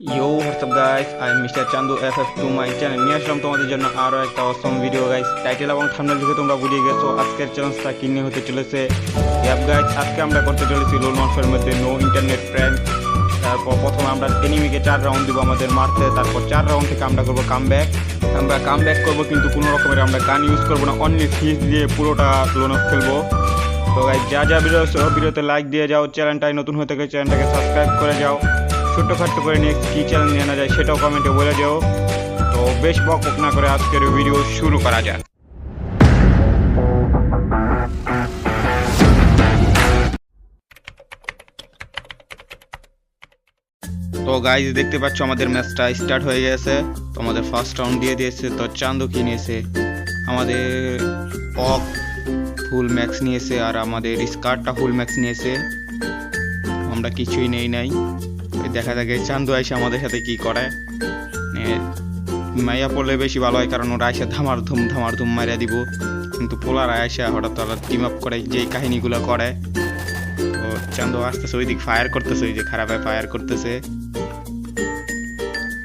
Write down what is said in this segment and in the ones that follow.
Yo WhatsApp guys I am mister Chandu F F to my channel নিয়ে আসলাম তোমাদের জন্য আরও একটা অসম ভিডিও গাইস টাইটেল এবং থাম্বনেল দেখে তোমরা বুঝিয়ে গেছো, আজকের চ্যালেঞ্জটা কি নিয়ে হতে চলেছে। অ্যাপ গাইস আজকে আমরা করতে চলেছি লোন মাসের মধ্যে নো ইন্টারনেট প্র্যাঙ্ক তারপর প্রথমে আমরা এনিমিকে চার রাউন্ড দিব আমাদের মারতে। তারপর চার রাউন্ড থেকে আমরা করব কাম ব্যাক আমরা কাম ব্যাক করব, কিন্তু কোনো রকমের আমরা গান ইউজ করব না। অনলি ফিস দিয়ে পুরোটা লোন খেলব। তো গাইজ যা যা ভিডিও ভিডিওতে লাইক দিয়ে যাও। চ্যানেলটাই নতুন হয়ে থাকে চ্যানেলটাকে সাবস্ক্রাইব করে যাও। ছোট্টখাট্টো করে নিয়ে কী চ্যানেল নিয়ে আনা যায় সেটাও কমেন্টে বলে যাও তো বেশ বক না করে আজকের ভিডিও শুরু করা যাক। তো গাইজ দেখতে পাচ্ছ আমাদের ম্যাচটা স্টার্ট হয়ে গেছে। তো আমাদের ফার্স্ট রাউন্ড দিয়ে দিয়েছে, তো চান্দু নিয়েছে, আমাদের পক ফুল ম্যাক্স নিয়েছে, আর আমাদের স্কার্টটা ফুল ম্যাক্স নিয়েছে। আমরা কিছুই নেই নাই। দেখা যাক চান্দু আইসে আমাদের সাথে কি করে। মাইয়া পড়লে বেশি ভালো হয়, কারণ ওরা আইসা ধামার ধুম ধামার ধুম মারিয়া দিব। কিন্তু পোলার আইসা হঠাৎ হঠাৎ টিম আপ করে যেই কাহিনীগুলো করে। তো চান্দু আসতেছে ওই দিক ফায়ার করতেছে, ওই যে খারাপ ফায়ার করতেছে।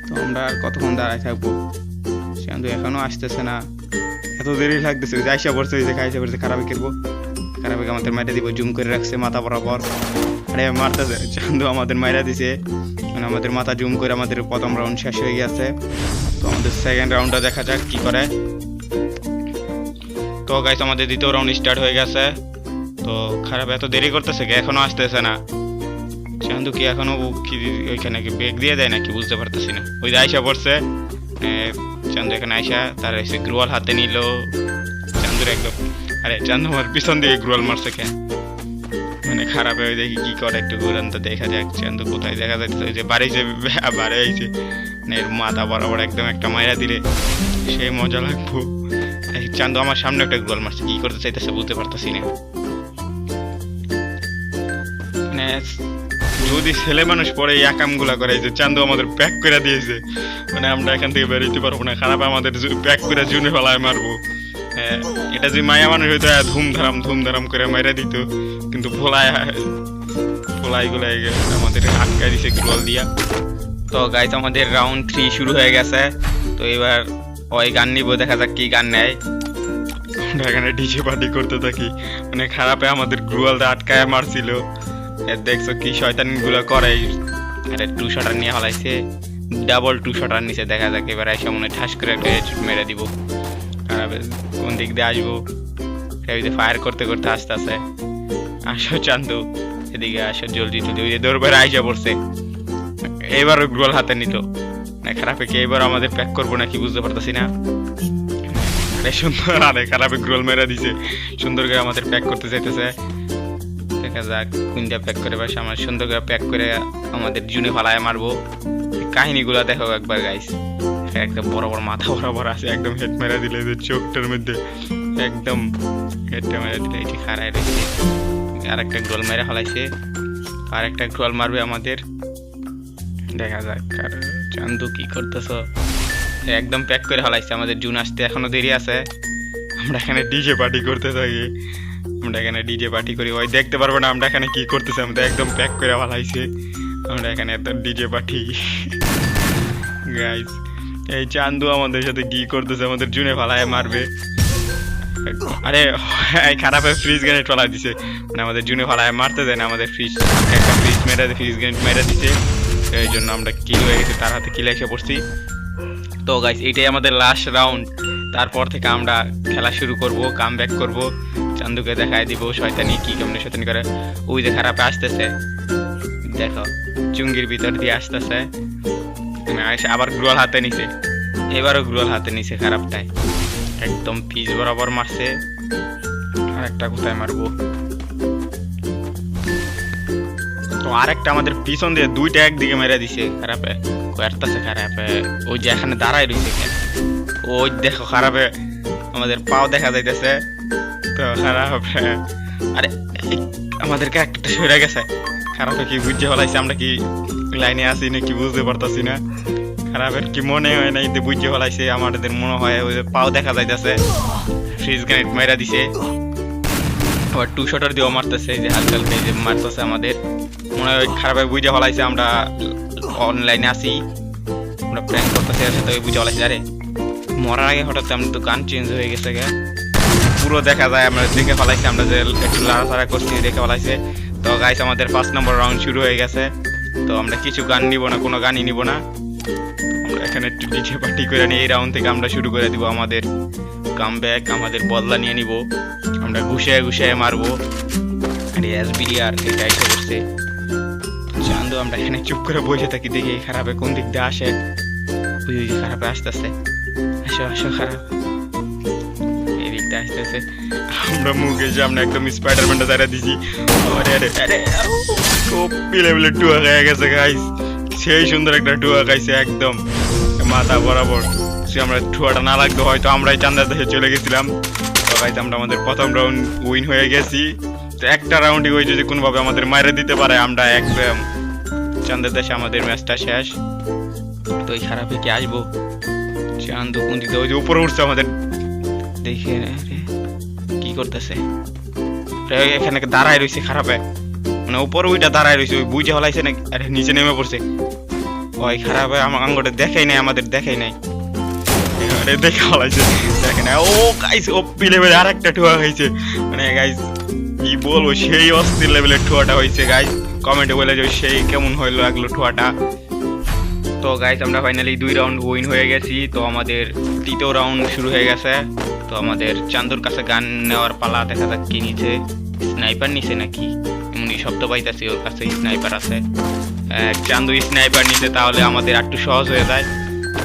তো আমরা আর কতক্ষণ দাঁড়ায় থাকব? চান্দু এখনও আসতেছে না। এত দেরি লাগতেছে যে আইসা পড়ছে, ওই যে খাইসা পড়ছে, খারাপে খেলব। খারাপে আমাদের মাইরা দিব, জুম করে রাখছে মাথা বরাবর। আরে, মারতেছে। চান্দু আমাদের মাইরা দিছে। মানে আমাদের মাথা জুম করে আমাদের প্রথম রাউন্ড শেষ হয়ে গেছে। তো আমাদের সেকেন্ড রাউন্ডটা দেখা যাক কি করে। তো গাইস আমাদের দ্বিতীয় রাউন্ড স্টার্ট হয়ে গেছে। তো খারাপ, এত দেরি করতেছে কি? এখনও আসতেছে না। চান্দু কি এখনও কি ওইখানে কি ব্রেক দিয়ে দেয় নাকি বুঝতে পারতেছি না। ওই যে আইসা পড়ছে। চান্দু এখানে আইসা তার এসে গ্রুয়াল হাতে নিল। চান্দুর একদম আরে, চান্দু আমার পিছন দিয়ে গ্রুয়াল মারছে কেন মানে খারাপ হয়ে দেখি কি করে একটু ঘুরান তো দেখা যাক, চান্দু কোথায়? দেখা যাচ্ছে ওই যে বাড়ি আইছে। মানে এর মাথা বরাবর একদম একটা মাইরা দিলে সেই মজা লাগবো। চান্দু আমার সামনে একটা গোল মারছে, কি করতে চাইতেছে বুঝতে পারতেছি না। মানে যদি ছেলে মানুষ পরে এই একামগুলা করে যে চান্দু আমাদের প্যাক করে দিয়েছে মানে আমরা এখান থেকে বেরোতে পারব না, খারাপ আমাদের প্যাক করে জুনে ফেলায় মারবো। এটা যদি মায়া মানুষ হইতো ধুমধারাম ধুমধারাম করে মাইরা দিত, কিন্তু ভোলায় ভোলাই গুলাই আমাদের আটকা দিছে গ্রল দিয়া। তো গাইস আমাদের রাউন্ড থ্রি শুরু হয়ে গেছে। তো এবার ওই গান নিব, দেখা যাক কি গান নেয়। আমরা এখানে ডিজে পার্টি করতে থাকি। মানে খারাপে আমাদের গ্রুয়ালটা আটকায় মারছিল। দেখছ কি শয়তানগুলো করে। আরে টু শটার নিয়ে হলাইছে। ডাবল টু শটার নিচে দেখা যাক, এবার এসে মনে হয় ঠাস করে একটা মেরে দিব। আর কোন দিক দিয়ে আসব ফায়ার করতে করতে আস্তে আস্তে। আসো চান্দু, এদিকে আসো, জলদি জলদি ওই যে দৌড় আইসা পড়ছে। এবারও গ্রোল হাতে নিত। না, খারাপে কি এবার আমাদের প্যাক করব নাকি বুঝতে পারতেছি না। আরে সুন্দর, আরে খারাপে গ্রোল মেরে দিছে। সুন্দর করে আমাদের প্যাক করতে চাইতেছে দেখা যাক কুইনটা প্যাক করে বাস আমার সুন্দর করে প্যাক করে আমাদের জুনে ফালায় মারবো। কাহিনীগুলা দেখো একবার গাইস একদম বড় মাথা বরাবর আছে একদম হেড মেরে দিলে চোখটার মধ্যে। একদম হেডটা মেরে দিলে এটি খারায় রেখে আর একটা গ্রোল মেরে ফেলাইছে। আর একটা গ্রোল মারবে আমাদের। দেখা যাক, আর চান্দু কি করতেছ। একদম প্যাক করে ফেলাইছে আমাদের, জুন আসতে এখনও দেরি আছে। আমরা এখানে ডিজে পার্টি করতে থাকি। আমরা এখানে ডিজে পার্টি করি। ওই দেখতে পারব না আমরা এখানে কি করতেছি, আমাদের একদম প্যাক করে ফেলাইছে। আমরা এখানে একদম ডিজে পার্টি। গাইস এই চান্দু আমাদের সাথে কি করতেছে, আমাদের জুনে ফালায় মারবে। আরে, এই খারাপ ফ্রিজ গ্রেনেড ফেলা দিছে। মানে আমাদের জুনে ফালায় মারতে দেয় না, আমাদের ফ্রিজ একটা ফ্রিজ মেরে ফ্রিজ গ্রেনেড মেরে দিছে। এই জন্য আমরা কিল হয়ে গেছি, তার হাতে কিলে এসে পড়ছি। তো গাইস এটাই আমাদের লাস্ট রাউন্ড তারপর থেকে আমরা খেলা শুরু করব কাম ব্যাক করব। চান্দুকে দেখায় দিব, শয়তানি কি কেমনে শয়তানি করে। ওই যে খারাপে আসতেছে। দেখো, চুঙ্গির ভিতর দিয়ে আসতেছে। এসে আবার গ্রুয়াল হাতে নিছে। এবারও গ্রুয়াল হাতে নিছে খারাপটাই। একদম পিচ বরাবর মারছে। আর একটা কোথায় মারবো? তো আরেকটা আমাদের পিছন দিয়ে দুইটা একদিকে মেরে দিছে খারাপে। কয়েরতাছে খারাপে। ওই যে এখানে দাঁড়ায় রয়েছে কেন ওই দেখো খারাপে আমাদের পাও দেখা যাইতেছে। তো খারাপে। আরে আমাদের ক্যারেক্টারটা সরে গেছে। খারাপে কি বুঝতে হলাইছে আমরা কি লাইনে আছি না কি বুঝতে পারতাছি না। খারাপের কি মনে হয় না যে বুঝতে হলাইছে আমাদের মনে হয় ওই পাও দেখা যাইতেছে। ফ্রিজ গ্রেনেড মেরা দিছে। আবার টু শটার দিয়েও মারতেছে যে হালকা হালকা যে মারতেছে আমাদের। মনে হয় ওই খারাপে বুঝে হলাইছে আমরা অনলাইনে আসি আমরা প্র্যাঙ্ক করতেছি, এর সাথে বুঝে বলেছি আরে মরার আগে হঠাৎ আমরা তো গান চেঞ্জ হয়ে গেছে গে। পুরো দেখা যায়, আমরা দেখে ফেলাইছি, আমরা যে একটু লাড়াচাড়া করছি, দেখে ফেলাইছে। তো গাইস আমাদের ফার্স্ট নম্বর রাউন্ড শুরু হয়ে গেছে। তো আমরা কিছু গান নিব না, কোনো গানই নিব না। এখানে একটু ডিজে পার্টি করে নিই এই রাউন্ড থেকে আমরা শুরু করে দিব আমাদের কাম ব্যাক আমাদের বদলা নিয়ে নিব। আমরা ঘুষে ঘুষে মারবো। এটা এসে করছে চান্দু আমরা এখানে চুপ করে বসে থাকি, দেখি খারাপে কোন দিক দিয়ে আসে। ওই ওই খারাপে আসতেছে। আসো আসো, খারাপ। এই দিকটা আসতেছে। আমরা মুখে সামনে একদম স্পাইডারম্যানটা দাঁড়া দিছি। আরে আরে আরে খুব পিলে পিলে টুয়া খেয়ে গেছে গাইস সেই সুন্দর একটা টুয়া খাইছে একদম। মাথা বরাবর। সে আমরা টুয়াটা না লাগতো হয়তো আমরাই চান্দার দেশে চলে গেছিলাম। তো গাইস আমরা আমাদের প্রথম রাউন্ড উইন হয়ে গেছি। তো একটা রাউন্ডই ওই যদি কোনোভাবে আমাদের মাইরে দিতে পারে, আমরা একদম চান্দের দেশে আমাদের ম্যাচটা শেষ। তো এই খারাপে কি আসব। চান্দ কোন দিকে ওই যে উপরে উঠছে আমাদের। দেখে কি করতেছে? এখানে দাঁড়ায় রয়েছে খারাপে। মানে উপরে ওইটা দাঁড়ায় রয়েছে, ওই বুঝে হলাইছে না আরে, নিচে নেমে পড়ছে। ওই খারাপে আমার আঙ্গটা দেখাই নাই, আমাদের দেখাই নাই। আরে দেখা হলাইছে দেখে না ও গাইস ও পিলে বেলে আর একটা ঠুয়া হয়েছে। মানে গাইস কি বলব, সেই অস্থির লেভেলের ঠুয়াটা হয়েছে গাইস কমেন্টে বলে যে সেই কেমন হইল লাগল ঠুয়াটা। তো গাইস আমরা ফাইনালি দুই রাউন্ড উইন হয়ে গেছি। তো, আমাদের তৃতীয় রাউন্ড শুরু হয়ে গেছে। তো, আমাদের চান্দুর কাছে গান নেওয়ার পালা দেখা যাক কি নিচে স্নাইপার নিছে নাকি? এমনি শব্দ পাইতেছি, ওর কাছে স্নাইপার আছে। চান্দু স্নাইপার নিছে তাহলে আমাদের একটু সহজ হয়ে যায়।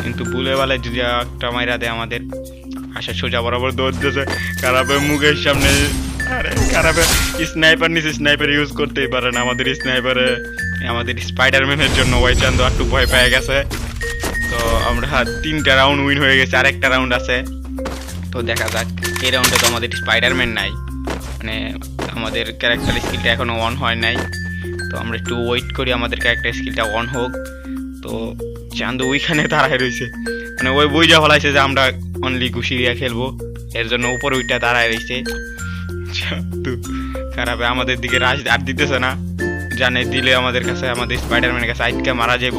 কিন্তু ভুলে বলে যদি একটা মাইরা দেয় আমাদের, আশা সোজা বরাবর দৌড়তেছে খারাপের মুখের সামনে, আরে খারাপে স্নাইপার নিচে স্নাইপার ইউজ করতেই পারে না আমাদের স্নাইপারে আমাদের স্পাইডারম্যানের জন্য ওই চান্দু একটু ভয় পেয়ে গেছে। তো আমরা তিনটা রাউন্ড উইন হয়ে গেছে, আরেকটা রাউন্ড আছে। তো দেখা যাক, এই রাউন্ডে তো আমাদের স্পাইডারম্যান নাই। মানে আমাদের ক্যারেক্টার স্কিলটা এখনও অন হয় নাই। তো আমরা একটু ওয়েট করি, আমাদের ক্যারেক্টার স্কিলটা অন হোক। তো চান্দু ওইখানে দাঁড়ায় রয়েছে। মানে ওই বই যা ফলাইছে যে আমরা অনলি ঘুষি দিয়ে খেলব। এর জন্য উপরে ওইটা দাঁড়ায় রয়েছে। চান্দু খারাপে আমাদের দিকে রাজ আর দিতেছে না। জানে দিলে আমাদের কাছে, আমাদের স্পাইডারম্যানের কাছে আইটকে মারা যাব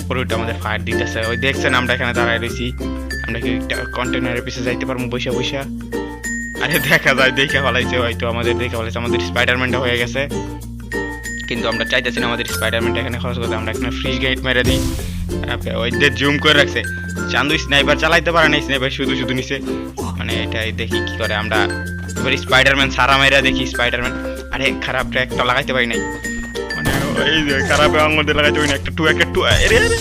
উপরে ওইটা আমাদের ফায়ার দিতেছে। ওই দেখছেন আমরা এখানে দাঁড়ায় রয়েছি। আমরা কি কন্টেনারের পিছে যাইতে পারব বৈশা বৈশা আরে দেখা যায়, দেখে ফলাইছে হয়তো আমাদের, দেখে ফলাইছে। আমাদের স্পাইডারম্যানটা হয়ে গেছে। কিন্তু আমরা চাইতেছি না আমাদের স্পাইডারম্যানটা এখানে খরচ করতে। আমরা এখানে ফ্রি গাইড মেরে দিই। তারপরে ওই যে জুম করে রাখছে। চান্দু স্নাইপার চালাইতে পারে না স্নাইপার শুধু শুধু নিছে। মানে এটাই দেখি কি করে আমরা। এবার স্পাইডারম্যান সারা মেরা দেখি স্পাইডারম্যান আরে, খারাপ একটা লাগাইতে পারি নাই। মানে যে খারাপ আঙুল লাগাইতে পারি না একটা টু একটা টু আরে আরে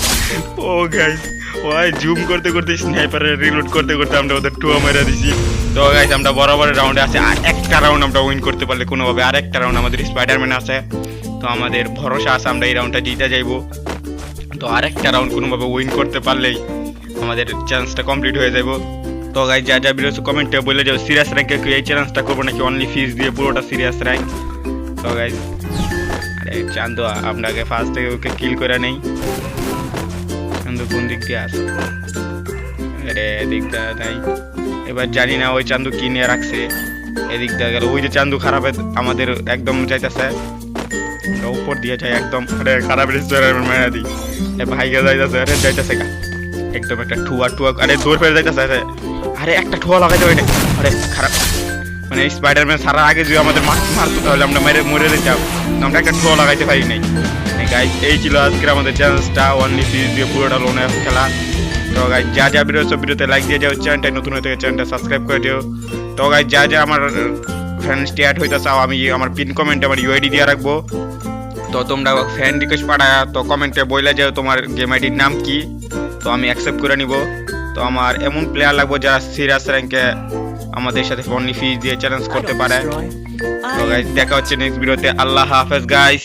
ও গাইস ওই জুম করতে করতে স্নাইপারে রিলোড করতে করতে আমরা ওদের টু মেরে দিছি। তো গাইস আমরা বরাবর রাউন্ডে আছে। আর একটা রাউন্ড আমরা উইন করতে পারলে কোনোভাবে আর একটা রাউন্ড আমাদের স্পাইডারম্যান আছে। তো আমাদের ভরসা আছে, আমরা এই রাউন্ডটা জিতে যাইবো। তো আরেকটা রাউন্ড কোনোভাবে উইন করতে পারলেই আমাদের চ্যালেঞ্জটা কমপ্লিট হয়ে যাব তো গাই যা যা বিরোধ কমেন্টে বলে যাও সিরিয়াস র্যাঙ্কে কি এই চ্যালেঞ্জটা করব নাকি অনলি ফিস দিয়ে পুরোটা সিরিয়াস র্যাঙ্ক তো গাই আরে চান্দু, আপনাকে ফার্স্ট থেকে ওকে কিল করে নেই। চান্দু কোন দিক দিয়ে আসে আরে এদিকটা নাই। এবার জানি না ওই চান্দু কি নিয়ে রাখছে। এদিক দিয়ে গেল। ওই যে চান্দু খারাপে, আমাদের একদম যাইতেছে। উপর দিয়ে যাই একদম, আরে খারাপ রেস্টুরেন্ট মেরা দিই ভাইকে যাইতেছে, আরে যাইতেছে গা। একদম একটা ঠুয়া টুয়া আরে দৌড় ফেলে যাইতেছে, আরে একটা ঠুয়া লাগাইতে হয় আরে খারাপ। মানে স্পাইডারম্যান সারা আগে যদি আমাদের মার মারতো তাহলে আমরা মেরে মরে কিন্তু আমরা একটা ঠুয়া লাগাইতে পারি নাই। গাইজ এই ছিল আজকের আমাদের চ্যালেঞ্জটা অনলি ফিজ দিয়ে পুরোটা লোনে খেলা। তো গাইজ যা যা ভিডিও সব ভিডিওতে লাইক দিয়ে যাও চ্যানেলটা নতুন হয়ে থাকে চ্যানেলটা সাবস্ক্রাইব করে দিও। তো গাইজ যা যা আমার ফ্রেন্ডসটি অ্যাড হইতে চাও, আমি আমার পিন কমেন্টে আমার ইউআইডি দিয়ে রাখব। তো তোমরা ফ্যান রিকোয়েস্ট পাঠায়, তো কমেন্টে বইলে যাও তোমার গেম আইডির নাম কি। তো আমি অ্যাকসেপ্ট করে নিব। তো আমার এমন প্লেয়ার লাগবে যারা সিরিয়াস র্যাঙ্কে আমাদের সাথে অনলি ফিজ দিয়ে চ্যালেঞ্জ করতে পারে। তো গাইজ দেখা হচ্ছে নেক্সট ভিডিওতে আল্লাহ হাফেজ গাইস